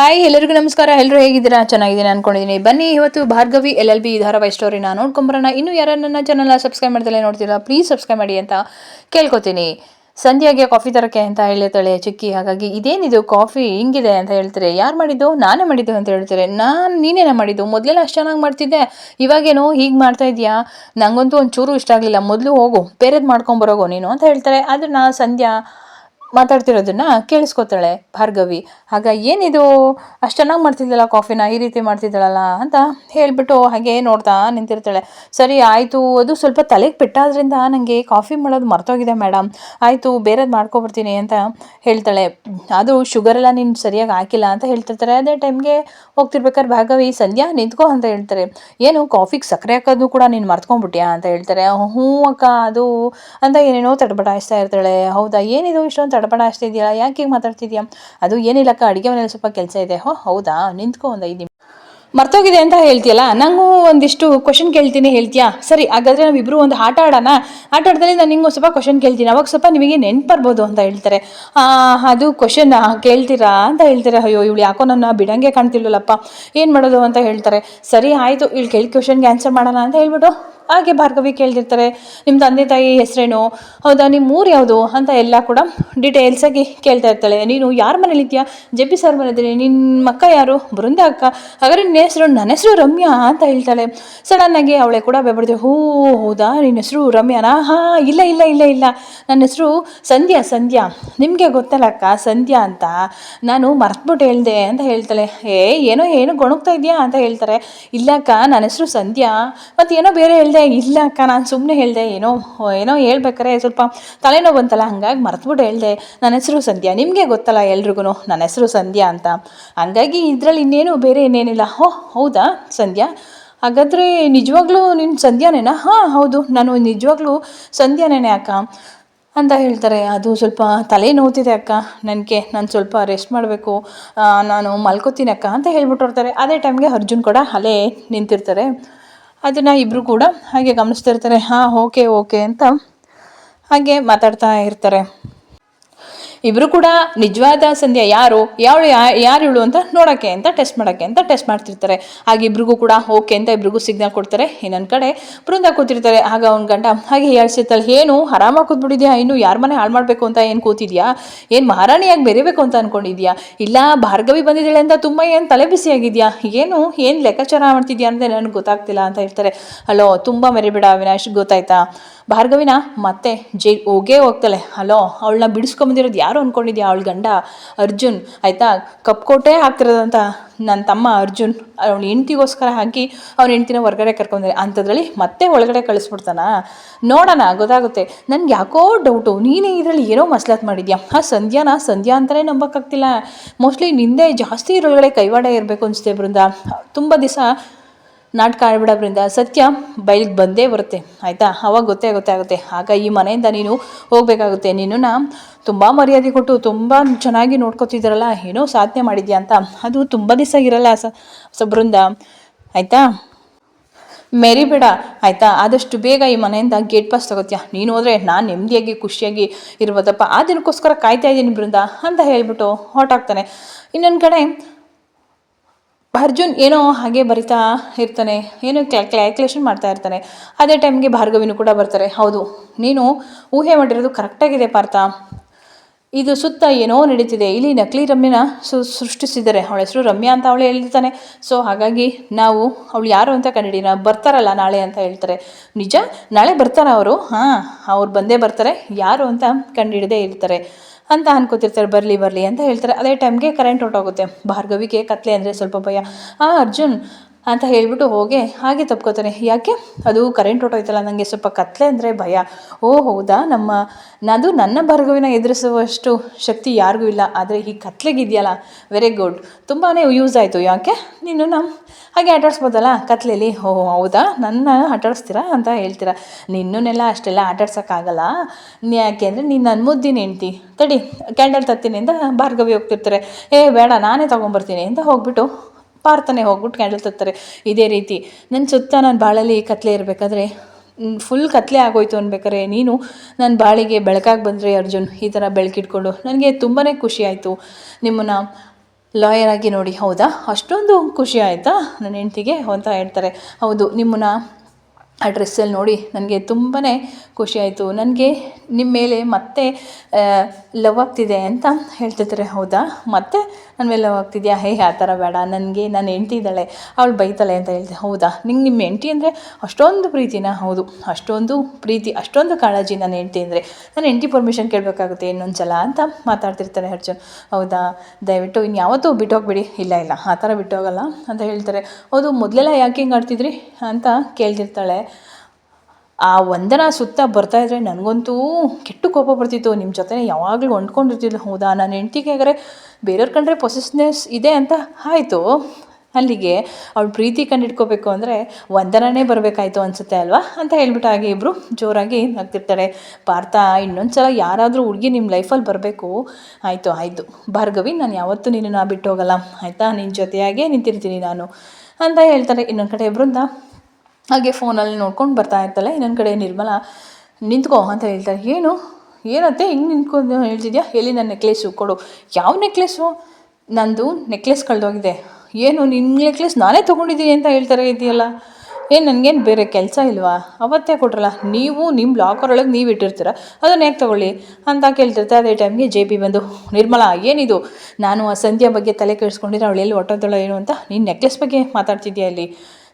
Hi ಎಲ್ಲರಿಗೂ ನಮಸ್ಕಾರ. ಎಲ್ಲರೂ ಹೇಗಿದ್ದೀರಾ? ಚೆನ್ನಾಗಿದ್ದೀನಿ ಅನ್ಕೊಂಡಿದ್ದೀನಿ. ಬನ್ನಿ, ಇವತ್ತು ಭಾರ್ಗವಿ ಎಲ್ ಎಲ್ ಬಿ ಧಾರಾವಾಹಿ ಸ್ಟೋರಿನ ನೋಡ್ಕೊಂಬರೋಣ. ಇನ್ನು ಯಾರು ನನ್ನ ಚಾನಲ್ನ ಸಬ್ಸ್ಕ್ರೈಬ್ ಮಾಡ್ದಲೇ ನೋಡ್ತೀರಾ ಪ್ಲೀಸ್ ಸಬ್ಸ್ಕ್ರೈಬ್ ಮಾಡಿ ಅಂತ ಕೇಳ್ಕೊತೀನಿ. ಸಂಧ್ಯಾಗೆ ಕಾಫಿ ತರಕ್ಕೆ ಅಂತ ಹೇಳ್ತಾಳೆ ಚಿಕ್ಕಿ. ಹಾಗಾಗಿ ಇದೇನಿದು ಕಾಫಿ ಹಿಂಗಿದೆ ಅಂತ ಹೇಳ್ತಾರೆ. ಯಾರು ಮಾಡಿದ್ದು? ನಾನೇ ಮಾಡಿದ್ದು ಅಂತ ಹೇಳ್ತಾರೆ. ನಾನು ನೀನೇನ ಮಾಡಿದ್ದು? ಮೊದಲೆಲ್ಲ ಅಷ್ಟು ಚೆನ್ನಾಗಿ ಮಾಡ್ತಿದ್ದೆ. ಇವಾಗೇನೋ ಹೀಗೆ ಮಾಡ್ತಾ ಇದೆಯಾ ನಂಗಂತೂ ಒಂಚೂರು ಇಷ್ಟ ಆಗಲಿಲ್ಲ. ಮೊದಲು ಹೋಗು, ಬೇರೆದು ಮಾಡ್ಕೊಂಬರೋಗು ನೀನು ಅಂತ ಹೇಳ್ತಾರೆ. ಆದರೆ ನಾ ಸಂಧ್ಯಾ ಮಾತಾಡ್ತಿರೋದನ್ನ ಕೇಳಿಸ್ಕೊತಾಳೆ ಭಾರ್ಗವಿ. ಆಗ ಏನಿದು? ಅಷ್ಟು ಚೆನ್ನಾಗಿ ಮಾಡ್ತಿದ್ದಲ್ಲ ಕಾಫಿನ ಈ ರೀತಿ ಮಾಡ್ತಿದ್ದಾಳಲ್ಲ ಅಂತ ಹೇಳಿಬಿಟ್ಟು ಹಾಗೆ ನೋಡ್ತಾ ನಿಂತಿರ್ತಾಳೆ. ಸರಿ, ಆಯಿತು. ಅದು ಸ್ವಲ್ಪ ತಲೆಗೆ ಪೆಟ್ಟಾದ್ರಿಂದ ನನಗೆ ಕಾಫಿ ಮಾಡೋದು ಮರ್ತೋಗಿದೆ ಮೇಡಮ್ ಆಯಿತು, ಬೇರೆದು ಮಾಡ್ಕೊಬರ್ತೀನಿ ಅಂತ ಹೇಳ್ತಾಳೆ. ಅದು ಶುಗರೆಲ್ಲ ನೀನು ಸರಿಯಾಗಿ ಹಾಕಿಲ್ಲ ಅಂತ ಹೇಳ್ತಿರ್ತಾರೆ. ಅದೇ ಟೈಮ್ಗೆ ಹೋಗ್ತಿರ್ಬೇಕಾದ್ರೆ ಭಾಗವಿ ಸಂಧ್ಯಾ, ನಿಂತ್ಕೋ ಅಂತ ಹೇಳ್ತಾರೆ. ಏನು ಕಾಫಿಗೆ ಸಕ್ಕರೆ ಹಾಕೋದು ಕೂಡ ನೀನು ಮರ್ತ್ಕೊಂಡ್ಬಿಟ್ಯಾ? ಅಂತ ಹೇಳ್ತಾರೆ. ಹ್ಞೂ ಅಕ್ಕ, ಅದು, ಅಂತ ಏನೇನೋ ತಡಬಡಾಯಿಸ್ತಾ ಇರ್ತಾಳೆ. ಹೌದಾ? ಏನಿದು? ಇಷ್ಟೊಂದು ತಡಬಡ ಇದೆಯಾ ಯಾಕೆ ಹೀಗೆ ಮಾತಾಡ್ತಿದ್ಯಾ? ಅದು ಏನಿಲ್ಲಕ್ಕ, ಅಡುಗೆ ಮನೇಲಿ ಸ್ವಲ್ಪ ಕೆಲಸ ಇದೆ. ಹೋ, ಹೌದಾ? ನಿಂತ್ಕೊ ಒಂದು ಐದು ಮರ್ತೋಗಿದೆ ಅಂತ ಹೇಳ್ತೀಯಲ್ಲ? ನಂಗೂ ಒಂದಿಷ್ಟು ಕ್ವಶನ್ ಕೇಳ್ತೀನಿ, ಹೇಳ್ತೀಯಾ? ಸರಿ, ಹಾಗಾದ್ರೆ ನಾವಿಬ್ಬರು ಒಂದು ಆಟ ಆಡೋಣ. ಆಟ ಆಡ್ದಲ್ಲಿ ನಾನು ನಿಂಗೆ ಸ್ವಲ್ಪ ಕ್ವಶನ್ ಕೇಳ್ತೀನಿ. ಅವಾಗ ಸ್ವಲ್ಪ ನಿಮಗೆ ನೆನ್ಪು ಅಂತ ಹೇಳ್ತಾರೆ. ಅದು ಕ್ವಶನ್ ಕೇಳ್ತೀರಾ ಅಂತ ಹೇಳ್ತಾರೆ. ಅಯ್ಯೋ, ಇವಳು ಯಾಕೋ ನನ್ನ ಬಿಡಂಗೆ ಕಾಣ್ತಿಲ್ವಲ್ಲಪ್ಪ? ಏನು ಮಾಡೋದು ಅಂತ ಹೇಳ್ತಾರೆ. ಸರಿ, ಆಯಿತು ಇಲ್ಲಿ ಕೇಳಿ ಕ್ವಶನ್ಗೆ ಆನ್ಸರ್ ಮಾಡೋಣ ಅಂತ ಹೇಳ್ಬಿಟ್ಟು ಹಾಗೆ ಭಾರ್ಗವಿ ಕೇಳ್ದಿರ್ತಾರೆ ನಿಮ್ಮ ತಂದೆ ತಾಯಿ ಹೆಸರೇನು? ಹೌದಾ ನಿಮ್ಮ ಊರು ಯಾವುದು? ಅಂತ ಎಲ್ಲ ಕೂಡ ಡೀಟೇಲ್ಸಾಗಿ ಕೇಳ್ತಾ ಇರ್ತಾಳೆ. ನೀನು ಯಾರ ಮನೇಲಿ ಇದೆಯಾ ಜೆ ಪಿ ಸರ್ ಮನೇಲಿ ನಿನ್ನ ಅಕ್ಕ ಯಾರು? ಬೃಂದ ಅಕ್ಕ. ಹಾಗಾದ್ರೆ ನಿನ್ನ ಹೆಸರು, ನನ್ನ ಹೆಸರು ರಮ್ಯಾ? ಅಂತ ಹೇಳ್ತಾಳೆ. ಸಡನ್ನಾಗಿ ಅವಳೆ ಕೂಡ ಬೆಬಡ್ದೆ ಹೂ, ಹೌದಾ, ನಿನ್ನ ಹೆಸರು ರಮ್ಯಾನಾ? ಹಾ, ಇಲ್ಲ ಇಲ್ಲ ಇಲ್ಲ ಇಲ್ಲ. ನನ್ನ ಹೆಸರು ಸಂಧ್ಯಾ ಸಂಧ್ಯಾ. ನಿಮಗೆ ಗೊತ್ತಲ್ಲ ಅಕ್ಕ, ಸಂಧ್ಯಾ ಅಂತ. ನಾನು ಮರ್ತ್ಬಿಟ್ಟು ಹೇಳ್ದೆ ಅಂತ ಹೇಳ್ತಾಳೆ. ಏ, ಏನೋ, ಏನು ಗೊಣಗ್ತಾ ಇದೆಯಾ ಅಂತ ಹೇಳ್ತಾರೆ. ಇಲ್ಲ ಅಕ್ಕ, ನನ್ನ ಹೆಸರು ಸಂಧ್ಯಾ. ಮತ್ತೇನೋ ಬೇರೆ ಹೇಳ್ದೆ ಇಲ್ಲ ಅಕ್ಕ, ನಾನು ಸುಮ್ಮನೆ ಹೇಳಿದೆ, ಏನೋ ಏನೋ ಹೇಳ್ಬೇಕಾರೆ ಸ್ವಲ್ಪ ತಲೆನೋವು ಬಂತಲ್ಲ, ಹಂಗಾಗಿ ಮರ್ತ್ಬಿಟ್ಟು ಹೇಳಿದೆ. ನನ್ನ ಹೆಸರು ಸಂಧ್ಯಾ. ನಿಮಗೆ ಗೊತ್ತಲ್ಲ ಎಲ್ರಿಗೂ ನನ್ನ ಹೆಸರು ಸಂಧ್ಯಾ ಅಂತ. ಹಂಗಾಗಿ ಇದರಲ್ಲಿ ಇನ್ನೇನು ಬೇರೆ ಇನ್ನೇನಿಲ್ಲ. ಹೋ ಹೌದಾ ಸಂಧ್ಯಾ? ಹಾಗಾದರೆ ನಿಜವಾಗ್ಲೂ ನಿನ್ನ ಸಂಧ್ಯಾನೇನಾ? ಹಾಂ, ಹೌದು, ನಾನು ನಿಜವಾಗ್ಲೂ ಸಂಧ್ಯಾನೇನೆ ಅಕ್ಕ. ಅಂತ ಹೇಳ್ತಾರೆ. ಅದು ಸ್ವಲ್ಪ ತಲೆ ನೋವ್ತಿದೆ ಅಕ್ಕ. ನನಗೆ, ನಾನು ಸ್ವಲ್ಪ ರೆಸ್ಟ್ ಮಾಡಬೇಕು. ನಾನು ಮಲ್ಕೋತೀನಿ ಅಕ್ಕ ಅಂತ ಹೇಳ್ಬಿಟ್ಟು ಅದೇ ಟೈಮ್ಗೆ ಅರ್ಜುನ್ ಕೂಡ ಅಲ್ಲೇ ನಿಂತಿರ್ತಾರೆ. ಅದನ್ನು ಇಬ್ಬರು ಕೂಡ ಹಾಗೆ ಗಮನಿಸ್ತಾ ಇರ್ತಾರೆ ಹಾಂ ಓಕೆ ಓಕೆ ಅಂತ ಹಾಗೆ ಮಾತಾಡ್ತಾ ಇರ್ತಾರೆ. ಇಬ್ಬರು ಕೂಡ ನಿಜವಾದ ಸಂಧ್ಯಾ ಯಾರು? ಯಾವಳು ಯಾರು ಇವಳು ಅಂತ ನೋಡೋಕ್ಕೆ ಅಂತ ಟೆಸ್ಟ್ ಮಾಡೋಕ್ಕೆ ಅಂತ ಟೆಸ್ಟ್ ಮಾಡ್ತಿರ್ತಾರೆ. ಹಾಗೆ ಇಬ್ರಿಗೂ ಕೂಡ ಓಕೆ ಅಂತ ಇಬ್ರಿಗೂ ಸಿಗ್ನಲ್ ಕೊಡ್ತಾರೆ. ಇನ್ನೊಂದು ಕಡೆ ಬೃಂದ ಕೂತಿರ್ತಾರೆ. ಆಗ ಅವ್ನ ಗಂಡ, ಹಾಗೆ ಹೇಳ್ಸಿರ್ತಾಳೆ, ಏನು? ಆರಾಮಾಗಿ ಕೂತ್ಬಿಟ್ಟಿದ್ಯಾ? ಇನ್ನು ಯಾರ ಮನೆ ಹಾಳು ಮಾಡಬೇಕು ಅಂತ ಏನು ಕೂತಿದ್ಯಾ? ಏನು ಮಹಾರಾಣಿಯಾಗಿ ಬೆರಿಬೇಕು ಅಂತ ಅನ್ಕೊಂಡಿದ್ಯಾ? ಇಲ್ಲ, ಭಾರ್ಗವಿ ಬಂದಿದ್ದಾಳೆ ಅಂತ ತುಂಬ ಏನು ತಲೆ ಬಿಸಿಯಾಗಿದ್ಯಾ? ಏನು? ಏನು ಲೆಕ್ಕಾಚಾರ ಮಾಡ್ತಿದ್ಯಾ ಅಂತ ನನಗೆ ಗೊತ್ತಾಗ್ತಿಲ್ಲ ಅಂತ ಹೇಳ್ತಾರೆ. ಹಲೋ, ತುಂಬ ಮೆರಿಬೇಡ ಅವಿನಾಶ್, ಗೊತ್ತಾಯ್ತಾ? ಭಾರ್ಗವಿನ ಮತ್ತೆ ಜೈ ಹೋಗೇ ಹೋಗ್ತಾಳೆ. ಹಲೋ, ಅವಳನ್ನ ಬಿಡಿಸ್ಕೊಂಬಂದಿರೋದು ಯಾರು? ಅಂದ್ಕೊಂಡಿದ್ಯಾ ಅವಳ ಗಂಡ? ಅರ್ಜುನ್. ಆಯಿತಾ? ಕಪ್ಕೋಟೆ ಹಾಕ್ತಿರೋದಂತ ನನ್ನ ತಮ್ಮ ಅರ್ಜುನ್. ಅವಳ ಹೆಂಡ್ತಿಗೋಸ್ಕರ ಹಾಕಿ ಅವ್ನ ಹೆಂಡ್ತಿನ ಹೊರಗಡೆ ಕರ್ಕೊಂಡ್ರೆ ಅಂಥದ್ರಲ್ಲಿ ಮತ್ತೆ ಒಳಗಡೆ ಕಳಿಸ್ಬಿಡ್ತಾನ? ನೋಡೋಣ, ಗೊತ್ತಾಗುತ್ತೆ. ನನಗೆ ಯಾಕೋ ಡೌಟು ನೀನೇ ಇದರಲ್ಲಿ ಏನೋ ಮಸ್ಲಾತ್ ಮಾಡಿದ್ಯಾ? ಆ ಸಂಧ್ಯಾನ? ಸಂಧ್ಯಾ ಅಂತಲೇ ನಂಬೋಕ್ಕಾಗ್ತಿಲ್ಲ. ಮೋಸ್ಟ್ಲಿ ನಿಂದೆ ಜಾಸ್ತಿ ಇರೋಳಗಡೆ ಕೈವಾಡ ಇರಬೇಕು ಅನಿಸುತ್ತೆ ಬೃಂದ. ತುಂಬ ದಿವಸ ನಾಟಕ ಆಡ್ಬಿಡೋದ್ರಿಂದ ಸತ್ಯ ಬಯಲಿಗೆ ಬಂದೇ ಬರುತ್ತೆ, ಆಯಿತಾ? ಅವಾಗ ಗೊತ್ತೇ ಗೊತ್ತೇ ಆಗುತ್ತೆ. ಆಗ ಈ ಮನೆಯಿಂದ ನೀನು ಹೋಗಬೇಕಾಗುತ್ತೆ. ನಿನ್ನನ್ನು ತುಂಬ ಮರ್ಯಾದೆ ಕೊಟ್ಟು, ತುಂಬ ಚೆನ್ನಾಗಿ ನೋಡ್ಕೊತಿದ್ದೀರಲ್ಲ, ಏನೋ ಸಾಧನೆ ಮಾಡಿದ್ಯಾ ಅಂತ. ಅದು ತುಂಬ ದಿವಸ ಇರಲ್ಲ, ಸ ಬೃಂದ ಆಯಿತಾ? ಮೆರಿಬೇಡ ಆಯಿತಾ? ಆದಷ್ಟು ಬೇಗ ಈ ಮನೆಯಿಂದ ಗೇಟ್ ಪಾಸ್ ತಗೋತೀಯ? ನೀನು ಹೋದರೆ ನಾನು ನೆಮ್ಮದಿಯಾಗಿ ಖುಷಿಯಾಗಿ ಇರ್ಬೋದಪ್ಪ. ಆ ದಿನಕ್ಕೋಸ್ಕರ ಕಾಯ್ತಾ ಇದ್ದೀನಿ ಬೃಂದ ಅಂತ ಹೇಳ್ಬಿಟ್ಟು ಹೊರಟಾಗ್ತಾನೆ. ಇನ್ನೊಂದು ಕಡೆ ಅರ್ಜುನ್ ಏನೋ ಹಾಗೆ ಬರಿತಾ ಇರ್ತಾನೆ, ಏನೋ ಕ್ಯಾ ಕ್ಯಾಲ್ಕುಲೇಷನ್ ಮಾಡ್ತಾ ಇರ್ತಾನೆ. ಅದೇ ಟೈಮ್ಗೆ ಭಾರ್ಗವಿನೂ ಕೂಡ ಬರ್ತಾರೆ. ಹೌದು, ನೀನು ಊಹೆ ಮಾಡಿರೋದು ಕರೆಕ್ಟಾಗಿದೆ ಪಾರ್ಥ. ಇದು ಸುತ್ತ ಏನೋ ನಡೀತಿದೆ. ಇಲ್ಲಿ ನಕಲಿ ರಮ್ಯನ ಸು, ಸೃಷ್ಟಿಸಿದ್ದಾರೆ. ಅವಳ ಹೆಸರು ರಮ್ಯಾ ಅಂತ ಅವಳು ಹೇಳ್ತಾನೆ. ಸೊ ಹಾಗಾಗಿ ನಾವು, ಅವಳು ಯಾರು ಅಂತ ಕಂಡಿಡಿನ ಬರ್ತಾರಲ್ಲ ನಾಳೆ ಅಂತ ಹೇಳ್ತಾರೆ. ನಿಜ? ನಾಳೆ ಬರ್ತಾರ ಅವರು? ಹಾಂ, ಅವ್ರು ಬಂದೇ ಬರ್ತಾರೆ. ಯಾರು ಅಂತ ಕಂಡಿಡದೇ ಇರ್ತಾರೆ. ಅಂತ ಅನ್ಕೋತಿರ್ತಾರೆ, ಬರಲಿ ಬರಲಿ ಅಂತ ಹೇಳ್ತಾರೆ. ಅದೇ ಟೈಮ್ಗೆ ಕರೆಂಟ್ ಹೊರಟೋಗುತ್ತೆ ಭಾರ್ಗವಿಗೆ ಕತ್ಲೆ ಅಂದರೆ ಸ್ವಲ್ಪ ಭಯ. ಆ ಅರ್ಜುನ್ ಅಂತ ಹೇಳ್ಬಿಟ್ಟು ಹೋಗಿ, ಹಾಗೆ ತಪ್ಕೋತಾನೆ. ಯಾಕೆ? ಅದು ಕರೆಂಟ್ ಹೊಟ್ಟೋಯ್ತಲ್ಲ ನನಗೆ ಸ್ವಲ್ಪ ಕತ್ಲೆ ಅಂದರೆ ಭಯ. ಓ, ಹೌದಾ? ನಮ್ಮ ಅದು ನನ್ನ ಭಾರ್ಗವಿನ ಎದುರಿಸುವಷ್ಟು ಶಕ್ತಿ ಯಾರಿಗೂ ಇಲ್ಲ. ಆದರೆ ಈ ಕತ್ಲೆಗಿದೆಯಲ್ಲ ವೆರಿ ಗುಡ್ ತುಂಬಾ ಯೂಸ್ ಆಯಿತು, ಯಾಕೆ? ನೀನು ನಮ್ಮ ಹಾಗೆ ಆಟಾಡಿಸ್ಬೋದಲ್ಲ ಕತ್ಲೆಯಲ್ಲಿ ಓ, ಹೌದಾ? ನನ್ನ ಆಟಾಡಿಸ್ತೀರಾ ಅಂತ ಹೇಳ್ತೀರಾ. ನಿನ್ನನ್ನೆಲ್ಲ ಅಷ್ಟೆಲ್ಲ ಆಟಾಡ್ಸೋಕ್ಕಾಗಲ್ಲ. ಯಾಕೆ ಅಂದರೆ ನೀನು ನನ್ನ ಮುದ್ದಿನ ಹೆಂಡ್ತಿ. ತಡಿ ಕ್ಯಾಂಡಲ್ ತತ್ತಿನಿಂದ ಅಂತ ಭಾರ್ಗವಿ ಹೋಗ್ತಿರ್ತಾರೆ. ಏ, ಬೇಡ, ನಾನೇ ತೊಗೊಂಬರ್ತೀನಿ ಅಂತ ಹೋಗ್ಬಿಟ್ಟು ಪಾರ್ಥನೆ ಹೋಗ್ಬಿಟ್ಟು ಕ್ಯಾಂಡಲ್ ತತ್ತಾರೆ ಇದೇ ರೀತಿ ನನ್ನ ಸುತ್ತ ನಾನು ಬಾಳಲ್ಲಿ ಕತ್ಲೆ ಇರಬೇಕಾದ್ರೆ ಫುಲ್ ಕತ್ಲೆ ಆಗೋಯ್ತು ಅನ್ಬೇಕಾರೆ ನೀನು ನನ್ನ ಬಾಳಿಗೆ ಬೆಳಕಾಗಿ ಬಂದರೆ ಅರ್ಜುನ್, ಈ ಥರ ಬೆಳಕಿಟ್ಕೊಂಡು, ನನಗೆ ತುಂಬಾ ಖುಷಿ ಆಯಿತು. ನಿಮ್ಮನ್ನು ಲಾಯರ್ ಆಗಿ ನೋಡಿ, ಹೌದಾ? ಅಷ್ಟೊಂದು ಖುಷಿ ಆಯಿತಾ? ನನ್ನ ಹೆಂಡ್ತಿಗೆ, ಅಂತ ಹೇಳ್ತಾರೆ. ಹೌದು, ನಿಮ್ಮನ್ನ ಆ ಡ್ರೆಸ್ಸಲ್ಲಿ ನೋಡಿ ನನಗೆ ತುಂಬಾ ಖುಷಿ ಆಯಿತು. ನನಗೆ ನಿಮ್ಮ ಮೇಲೆ ಮತ್ತೆ ಲವ್ ಆಗ್ತಿದೆ ಅಂತ ಹೇಳ್ತಿದ್ದಾರೆ ಹೌದಾ? ಮತ್ತೆ ನನ್ನ ಮೇಲೆ ಹೋಗ್ತಿದ್ಯಾ? ಹೇ, ಆ ಥರ ಬೇಡ. ನನಗೆ ನನ್ನ ಹೆಂಡ್ತಿ ಇದ್ದಾಳೆ. ಅವಳು ಬೈತಾಳೆ ಅಂತ ಹೇಳ್ದೆ. ಹೌದಾ? ನಿಂಗೆ ನಿಮ್ಮ ಹೆಂಡ್ತಿ ಅಂದರೆ ಅಷ್ಟೊಂದು ಪ್ರೀತಿನ? ಹೌದು. ಅಷ್ಟೊಂದು ಪ್ರೀತಿ, ಅಷ್ಟೊಂದು ಕಾಳಜಿ ನನ್ನ ಹೆಂಡ್ತಿ ಅಂದರೆ. ನನ್ನ ಹೆಂಡ್ತಿ ಪರ್ಮಿಷನ್ ಕೇಳಬೇಕಾಗುತ್ತೆ ಇನ್ನೊಂದು ಸಲ ಅಂತ ಮಾತಾಡ್ತಿರ್ತಾರೆ ಅರ್ಜುನ್. ಹೌದಾ? ದಯವಿಟ್ಟು ಇನ್ನು ಯಾವತ್ತೂ ಬಿಟ್ಟೋಗ್ಬಿಡಿ ಇಲ್ಲ ಇಲ್ಲ. ಆ ಥರ ಬಿಟ್ಟೋಗಲ್ಲ ಅಂತ ಹೇಳ್ತಾರೆ. ಹೌದು, ಮೊದಲೆಲ್ಲ ಯಾಕೆ ಹಿಂಗೆ ಆಡ್ತಿದ್ರಿ ಅಂತ ಕೇಳ್ತಿರ್ತಾಳೆ. ಆ ವಂದನ ಸುತ್ತ ಬರ್ತಾ ಇದ್ರೆ ನನಗಂತೂ ಕೆಟ್ಟು ಕೋಪ ಬರ್ತಿತ್ತು. ನಿಮ್ಮ ಜೊತೆ ಯಾವಾಗಲೂ ಹೊಂದ್ಕೊಂಡಿರ್ತಿದ್ಲು. ಹೌದಾ? ನನ್ನ ಹೆಂಡ್ತಿಗೆ ಹಾಗಾದ್ರೆ ಬೇರೆಯವ್ರ ಕಂಡ್ರೆ ಪೊಸೆಸ್ನೆಸ್ ಇದೆ ಅಂತ ಆಯಿತು. ಅಲ್ಲಿಗೆ ಅವಳು ಪ್ರೀತಿ ಕಂಡಿಟ್ಕೋಬೇಕು ಅಂದರೆ ವಂದನನೇ ಬರಬೇಕಾಯ್ತು ಅನಿಸುತ್ತೆ ಅಲ್ವಾ? ಅಂತ ಹೇಳ್ಬಿಟ್ಟು ಹಾಗೆ ಇಬ್ಬರು ಜೋರಾಗಿ ನಗ್ತಿರ್ತಾರೆ. ಪಾರ್ಥ ಇನ್ನೊಂದು ಸಲ ಯಾರಾದರೂ ಹುಡುಗಿ ನಿಮ್ಮ ಲೈಫಲ್ಲಿ ಬರಬೇಕು. ಆಯಿತು ಆಯಿತು. ಭಾರ್ಗವಿ, ನಾನು ಯಾವತ್ತೂ ನಿನ್ನನ್ನು ಬಿಟ್ಟು ಹೋಗಲ್ಲ ಆಯಿತಾ? ನಿನ್ನ ಜೊತೆಯಾಗೇ ನಿಂತಿರ್ತೀನಿ ನಾನು. ಅಂತ ಹೇಳ್ತಾರೆ. ಇನ್ನೊಂದು ಕಡೆ ಬೃಂದ ಹಾಗೆ ಫೋನಲ್ಲಿ ನೋಡ್ಕೊಂಡು ಬರ್ತಾ ಇರ್ತಾಳೆ. ಇನ್ನೊಂದು ಕಡೆ ನಿರ್ಮಲ, ನಿಂತ್ಕೋ ಅಂತ ಹೇಳ್ತಾರೆ ಏನು? ಏನತ್ತೆ? ಹಿಂಗೆ ನಿಂತ್ಕೊಂಡು ಹೇಳ್ತಿದ್ಯಾ? ಎಲ್ಲಿ ನನ್ನ ನೆಕ್ಲೆಸ್ಸು ಕೊಡು. ಯಾವ ನೆಕ್ಲೆಸ್ಸು ನಂದು ನೆಕ್ಲೆಸ್ ಕಳೆದೋಗಿದೆ. ಏನು? ನಿನ್ನ ನೆಕ್ಲೆಸ್ ನಾನೇ ತೊಗೊಂಡಿದ್ದೀನಿ ಅಂತ ಹೇಳ್ತಾರೆ ಇದೆಯಲ್ಲ. ಏನು, ನನಗೇನು ಬೇರೆ ಕೆಲಸ ಇಲ್ವಾ? ಅವತ್ತೇ ಕೊಟ್ರಲ್ಲ. ನೀವು ನಿಮ್ಮ ಲಾಕರ್ ಒಳಗೆ ನೀವು ಇಟ್ಟಿರ್ತೀರ. ಅದನ್ನು ಯಾಕೆ ತೊಗೊಳ್ಳಿ? ಅಂತ ಕೇಳ್ತಿರ್ತಾರೆ ಅದೇ ಟೈಮ್ಗೆ ಜೆ ಪಿ ಬಂದು, ನಿರ್ಮಲಾ, ಏನಿದು? ನಾನು ಆ ಸಂಧ್ಯಾ ಬಗ್ಗೆ ತಲೆ ಕೆಡಿಸ್ಕೊಂಡಿದ್ರೆ ಅವಳು ಎಲ್ಲಿ ಹೊಟ್ಟೋದಳ ಏನು ಅಂತ? ನೀನು ನೆಕ್ಲೆಸ್ ಬಗ್ಗೆ ಮಾತಾಡ್ತಿದ್ಯಾ ಅಲ್ಲಿ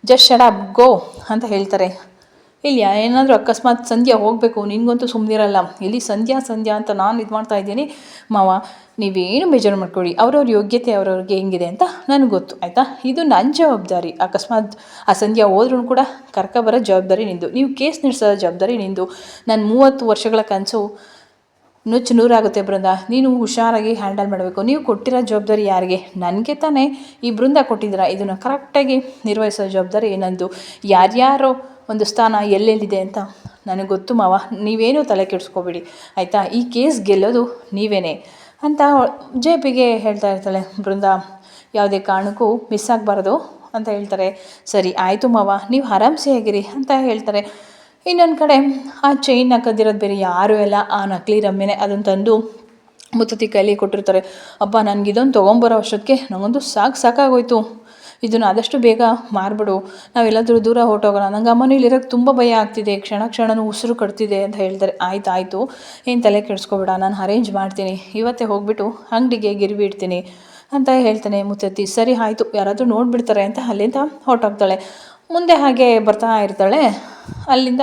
ಜಸ್ಟ್ ಶಡ ಗೋ ಅಂತ ಹೇಳ್ತಾರೆ. ಇಲ್ಲಿ ಏನಾದರೂ ಅಕಸ್ಮಾತ್ ಸಂಧ್ಯಾ ಹೋಗಬೇಕು, ನಿನಗಂತೂ ಸುಮ್ಮನಿರಲ್ಲ ಇಲ್ಲಿ ಸಂಧ್ಯಾ ಸಂಧ್ಯಾ ಅಂತ ನಾನು ಇದು ಮಾಡ್ತಾ ಇದ್ದೀನಿ. ಮಾವ, ನೀವೇನು ಬೇಜಾರು ಮಾಡ್ಕೊಳ್ಳಿ ಅವ್ರವ್ರ ಯೋಗ್ಯತೆ ಅವ್ರವ್ರಿಗೆ ಹೆಂಗಿದೆ ಅಂತ ನನಗೆ ಗೊತ್ತು, ಆಯಿತಾ? ಇದು ನನ್ನ ಜವಾಬ್ದಾರಿ. ಅಕಸ್ಮಾತ್ ಆ ಸಂಧ್ಯಾ ಹೋದ್ರೂ ಕೂಡ ಕರ್ಕ ಬರೋ ಜವಾಬ್ದಾರಿ ನಿಂದು. ನೀವು ಕೇಸ್ ನಡೆಸೋ ಜವಾಬ್ದಾರಿ ನಿಂದು. ನಾನು ಮೂವತ್ತು ವರ್ಷಗಳ ಕನಸು ನುಚ್ಚು ನೂರಾಗುತ್ತೆ ಬೃಂದ. ನೀನು ಹುಷಾರಾಗಿ ಹ್ಯಾಂಡಲ್ ಮಾಡಬೇಕು. ನೀವು ಕೊಟ್ಟಿರೋ ಜವಾಬ್ದಾರಿ ಯಾರಿಗೆ? ನನಗೆ ತಾನೇ. ಈ ಬೃಂದ ಕೊಟ್ಟಿದ್ದೀರ? ಇದನ್ನು ಕರೆಕ್ಟಾಗಿ ನಿರ್ವಹಿಸೋ ಜವಾಬ್ದಾರಿ ನಂದು. ಯಾರ್ಯಾರೋ ಒಂದು ಸ್ಥಾನ ಎಲ್ಲೆಲ್ಲಿದೆ ಅಂತ ನನಗೆ ಗೊತ್ತು ಮಾವ. ನೀವೇನೂ ತಲೆ ಕೆಡಿಸ್ಕೋಬೇಡಿ. ಆಯಿತಾ? ಈ ಕೇಸ್ ಗೆಲ್ಲೋದು ನೀವೇನೇ ಅಂತ ಜೆ ಪಿಗೆ ಹೇಳ್ತಾ ಇರ್ತಾಳೆ ಬೃಂದ. ಯಾವುದೇ ಕಾರಣಕ್ಕೂ ಮಿಸ್ ಆಗಬಾರ್ದು ಅಂತ ಹೇಳ್ತಾರೆ. ಸರಿ, ಆಯಿತು ಮಾವ. ನೀವು ಆರಾಮ್ಸೆ ಆಗಿರಿ ಅಂತ ಹೇಳ್ತಾರೆ. ಇನ್ನೊಂದು ಕಡೆ, ಆ ಚೈನ್ ಹಾಕೋದಿರೋದು ಬೇರೆ ಯಾರೂ ಇಲ್ಲ. ಆ ನಕಲಿ ರಮ್ಯನೇ ಅದನ್ನು ತಂದು ಮುತ್ತತ್ತಿ ಕೈಲಿ ಕೊಟ್ಟಿರ್ತಾರೆ. ಅಪ್ಪ ನನಗೆ ಇದೊಂದು ತೊಗೊಂಬರೋ ಅಷ್ಟೊತ್ತಿಗೆ ನನಗೊಂದು ಸಾಕು ಸಾಕಾಗೋಯ್ತು. ಇದನ್ನು ಆದಷ್ಟು ಬೇಗ ಮಾರ್ಬಿಡು. ನಾವೆಲ್ಲಾದರೂ ದೂರ ಹೊರಟೋಗೋಣ. ನಂಗೆ ಅಮ್ಮನೂ ಇಲ್ಲಿರೋಕ್ಕೆ ತುಂಬ ಭಯ ಆಗ್ತಿದೆ. ಕ್ಷಣ ಕ್ಷಣನೂ ಉಸಿರು ಕಟ್ತಿದೆ ಅಂತ ಹೇಳ್ತಾರೆ. ಆಯ್ತು, ಆಯಿತು. ಏನು ತಲೆ ಕೆಡಿಸ್ಕೊಬೇಡ. ನಾನು ಅರೇಂಜ್ ಮಾಡ್ತೀನಿ. ಇವತ್ತೇ ಹೋಗ್ಬಿಟ್ಟು ಅಂಗಡಿಗೆ ಗಿರ್ವಿ ಇಡ್ತೀನಿ ಅಂತ ಹೇಳ್ತಾನೆ ಮುತ್ತತ್ತಿ. ಸರಿ, ಆಯಿತು. ಯಾರಾದರೂ ನೋಡಿಬಿಡ್ತಾರೆ ಅಂತ ಅಲ್ಲಿಂದ ಹೊರಟೋಗ್ತಾಳೆ. ಮುಂದೆ ಹಾಗೆ ಬರ್ತಾ ಇರ್ತಾಳೆ. ಅಲ್ಲಿಂದ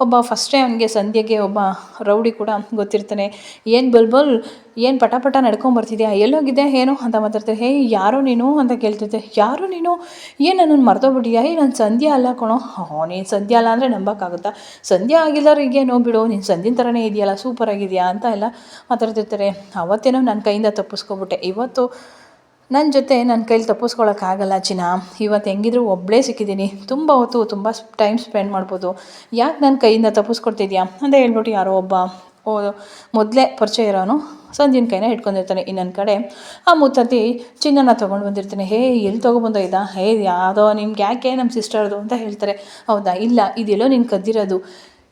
ಒಬ್ಬ ಫಸ್ಟ್ ಅವನಿಗೆ ಸಂಧ್ಯೆಗೆ ಒಬ್ಬ ರೌಡಿ ಕೂಡ ಗೊತ್ತಿರ್ತಾನೆ. ಏನು ಬಲ್ಬಲ್, ಏನು ಪಟ ಪಟ ನಡ್ಕೊಂಬರ್ತಿದ್ಯಾ? ಎಲ್ಲೋಗಿದ್ದೆ ಏನು? ಅಂತ ಮಾತಾಡ್ತಾರೆ ಹೇ, ಯಾರೋ ನೀನು? ಅಂತ ಕೇಳ್ತಿದ್ದೆ ಯಾರು ನೀನು? ಏನು ನನ್ನನ್ನು ಮರ್ತೋಗ್ಬಿಟ್ಟಿಯಾ ಏ, ನಾನು ಸಂಧ್ಯಾ ಅಲ್ಲ ಕಣೋ. ಹೋ, ನೀನು ಸಂಧ್ಯಾ ಅಲ್ಲ ಅಂದರೆ ನಂಬೋಕ್ಕಾಗುತ್ತಾ? ಸಂಧ್ಯಾ ನೋ ಬಿಡು, ನೀನು ಸಂಧ್ಯನ ಥರನೇ ಇದೆಯಲ್ಲ ಸೂಪರ್ ಆಗಿದೆಯಾ? ಅಂತ ಎಲ್ಲ ಮಾತಾಡ್ತಿರ್ತಾರೆ. ಅವತ್ತೇನೋ ನನ್ನ ಕೈಯಿಂದ ತಪ್ಪಿಸ್ಕೊಬಿಟ್ಟೆ. ಇವತ್ತು ನನ್ನ ಜೊತೆ ನನ್ನ ಕೈಲಿ ತಪ್ಪಿಸ್ಕೊಳಕ್ಕಾಗಲ್ಲ ಚಿನ್ನ. ಇವತ್ತು ಹೆಂಗಿದ್ರು ಒಬ್ಬಳೇ ಸಿಕ್ಕಿದ್ದೀನಿ ತುಂಬ ಹೊತ್ತು ತುಂಬ ಟೈಮ್ ಸ್ಪೆಂಡ್ ಮಾಡ್ಬೋದು. ಯಾಕೆ ನನ್ನ ಕೈಯಿಂದ ತಪ್ಪಿಸ್ಕೊಡ್ತಿದ್ಯಾ? ಅಂತ ಹೇಳ್ಬಿಟ್ಟು ಯಾರೋ ಒಬ್ಬ ಓ, ಮೊದಲೇ ಪರಿಚಯ ಇರೋನು. ಸಂಜಿನ ಕೈನ ಇಟ್ಕೊಂಡಿರ್ತಾನೆ ಇನ್ನೊಂದು ಕಡೆ. ಆ ಮುತ್ತತ್ತಿ ಚಿನ್ನನ ತೊಗೊಂಡು ಬಂದಿರ್ತಾನೆ. ಹೇ ಎಲ್ಲಿ ತೊಗೊಬಂದೋ ಇದ್ದ? ಹೇ, ಯಾವುದೋ ನಿಮ್ಗೆ ಯಾಕೆ ನಮ್ಮ ಸಿಸ್ಟರ್ದು ಅಂತ ಹೇಳ್ತಾರೆ. ಹೌದಾ? ಇಲ್ಲ, ಇದೆಲ್ಲೋ ನೀನು ಕದ್ದಿರೋದು.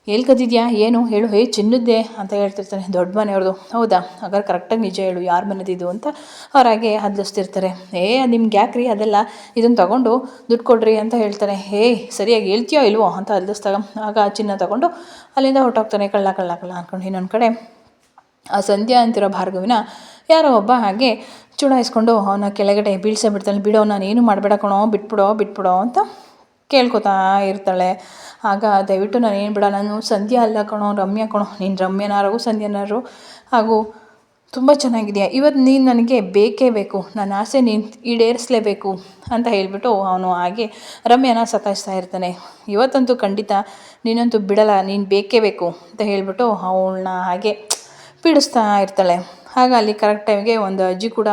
ಎಲ್ಲಿ ಕದ್ದಿದ್ಯಾ ಏನು? ಹೇಳು. ಹೇ, ಚಿನ್ನದ್ದೆ ಅಂತ ಹೇಳ್ತಿರ್ತಾನೆ ದೊಡ್ಡ ಮನೆಯವ್ರದ್ದು ಹೌದಾ? ಹಾಗಾದ್ರೆ ಕರೆಕ್ಟಾಗಿ ನಿಜ ಹೇಳು. ಯಾರು ಮನೆದಿದ್ದು ಅಂತ ಅವ್ರಾಗೆ ಹದ್ಲಿಸ್ತಿರ್ತಾರೆ. ಏ ನಿಮ್ಗೆ ಯಾಕ್ರಿ ಅದೆಲ್ಲ? ಇದನ್ನು ತಗೊಂಡು ದುಡ್ಡು ಕೊಡ್ರಿ ಅಂತ ಹೇಳ್ತಾರೆ ಹೇ, ಸರಿಯಾಗಿ ಹೇಳ್ತೀಯೋ ಇಲ್ವೋ ಅಂತ ಹದ್ಲಿಸ್ದಾಗ ಆಗ ಚಿನ್ನ ತಗೊಂಡು ಅಲ್ಲಿಂದ ಹೊರಟೋಗ್ತಾನೆ. ಕಳ್ಳ ಕಳ್ಳ ಕಳ್ಳ ಅಂದ್ಕೊಂಡು ಇನ್ನೊಂದು ಕಡೆ. ಆ ಸಂಧ್ಯಾ ಅಂತಿರೋ ಭಾರ್ಗವಿನ ಯಾರೋ ಒಬ್ಬ ಹಾಗೆ ಚುಡಾಯಿಸ್ಕೊಂಡು ಅವನ ಕೆಳಗಡೆ ಬೀಳ್ಸೇ ಬಿಡ್ತಾನೆ. ಬಿಡೋ, ನಾನು ಏನು ಮಾಡಬೇಡ ಕಣೋ, ಬಿಟ್ಬಿಡೋ ಬಿಟ್ಬಿಡೋ ಅಂತ ಕೇಳ್ಕೊತಾ ಇರ್ತಾಳೆ. ಆಗ ದಯವಿಟ್ಟು ನಾನು ಏನು ಬಿಡ ನಾನು ಸಂಧ್ಯಾ ಅಲ್ಲ ಕಣೋ, ರಮ್ಯಾ ಕಣೋ, ನೀನು ರಮ್ಯನಾರು, ಸಂಧ್ಯಾನಾರು. ಹಾಗೂ ತುಂಬ ಚೆನ್ನಾಗಿದೆಯಾ. ಇವತ್ತು ನೀನು ನನಗೆ ಬೇಕೇ ಬೇಕು, ನನ್ನ ಆಸೆ ನೀನು ಈಡೇರಿಸಲೇಬೇಕು ಅಂತ ಹೇಳಿಬಿಟ್ಟು ಅವನು ಹಾಗೆ ರಮ್ಯನ ಸತಾಯಿಸ್ತಾ ಇರ್ತಾನೆ. ಇವತ್ತಂತೂ ಖಂಡಿತ ನೀನಂತೂ ಬಿಡಲ್ಲ, ನೀನು ಬೇಕೇ ಬೇಕು ಅಂತ ಹೇಳಿಬಿಟ್ಟು ಅವಳನ್ನ ಹಾಗೆ ಪೀಡಿಸ್ತಾ ಇರ್ತಾಳೆ. ಆಗ ಅಲ್ಲಿ ಕರೆಕ್ಟ್ ಟೈಮ್ಗೆ ಒಂದು ಅಜ್ಜಿ ಕೂಡ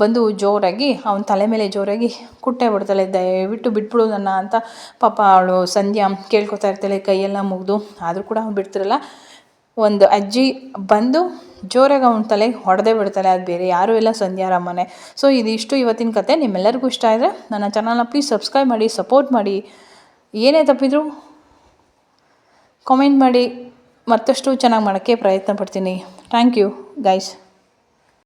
ಬಂದು ಜೋರಾಗಿ, ಅವನ ತಲೆ ಮೇಲೆ ಜೋರಾಗಿ ಕುಟ್ಟೆ ಬಿಡ್ತಾಳೆ ದಯವಿಟ್ಟು ಬಿಟ್ಬಿಡು ನನ್ನ ಅಂತ ಪಾಪ ಅವಳು ಸಂಧ್ಯಾ ಕೇಳ್ಕೊತಾ ಇರ್ತಾಳೆ, ಕೈಯೆಲ್ಲ ಮುಗಿದು. ಆದರೂ ಕೂಡ ಅವ್ನು ಬಿಡ್ತಿರಲ್ಲ. ಒಂದು ಅಜ್ಜಿ ಬಂದು ಜೋರಾಗಿ ಅವನ ತಲೆಗೆ ಹೊಡೆದೇ ಬಿಡ್ತಾಳೆ. ಅದು ಬೇರೆ ಯಾರೂ ಇಲ್ಲ ಸಂಧ್ಯಾರಮ್ಮನೆ ಸೊ ಇದಿಷ್ಟು ಇವತ್ತಿನ ಕತೆ. ನಿಮ್ಮೆಲ್ಲರಿಗೂ ಇಷ್ಟ ಆದರೆ ನನ್ನ ಚಾನಲ್ನ ಪ್ಲೀಸ್ ಸಬ್ಸ್ಕ್ರೈಬ್ ಮಾಡಿ ಸಪೋರ್ಟ್ ಮಾಡಿ. ಏನೇ ತಪ್ಪಿದ್ರು ಕಾಮೆಂಟ್ ಮಾಡಿ. ಮತ್ತಷ್ಟು ಚೆನ್ನಾಗಿ ಮಾಡೋಕ್ಕೆ ಪ್ರಯತ್ನ ಪಡ್ತೀನಿ. Thank you guys